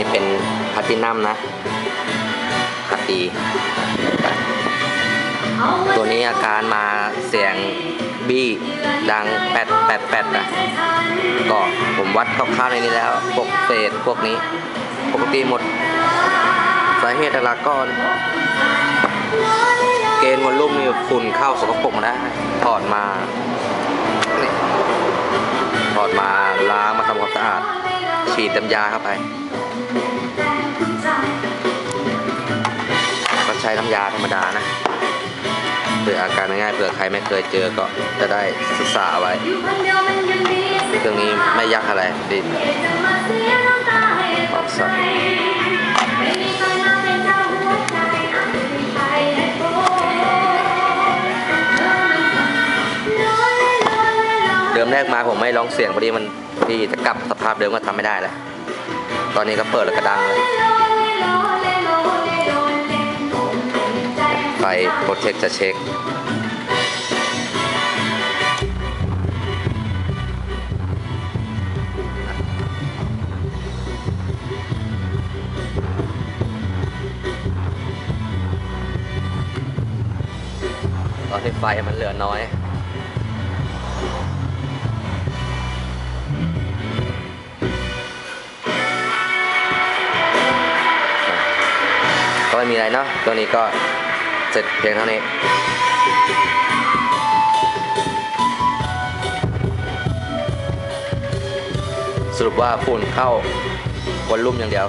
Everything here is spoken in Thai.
นี้เป็นพาตินัมนะขัดดีตัวนี้อาการมาเสียงบี้ดังแปดแปดแปดนะก็ผมวัดคร่าวๆในนี้แล้วพวกเศษพวกนี้ ปกติหมด สาเหตุหลักก็เกณฑ์วอลลุ่มนี่ฝุ่นเข้าสกปรกนะถอดมาถอดมาล้างมาทำความสะอาด ฉีดน้ำยาเข้าไป ช้น้ำยาธรรมดานะเผื่ออาการง่ายๆเผื่อใครไม่เคยเจอก็จะได้ศึกษาไว้เครื่องนี้ไม่ยากอะไรดิออกสับเดิมแรกมาผมไม่ร้องเสียงพอดีมันที่จะกลับสภาพเดิมก็ทำไม่ได้แล้วตอนนี้ก็เปิดแล้วก็ดังเลย ไฟโปรเทคจะเช็คตอนนี้ไฟมันเหลือน้อยก็ไม่มีอะไรเนาะตัวนี้ก็ เสร็จเพียงเท่านี้สรุปว่าฝุ่นเข้าวอลลุ่มอย่างเดียว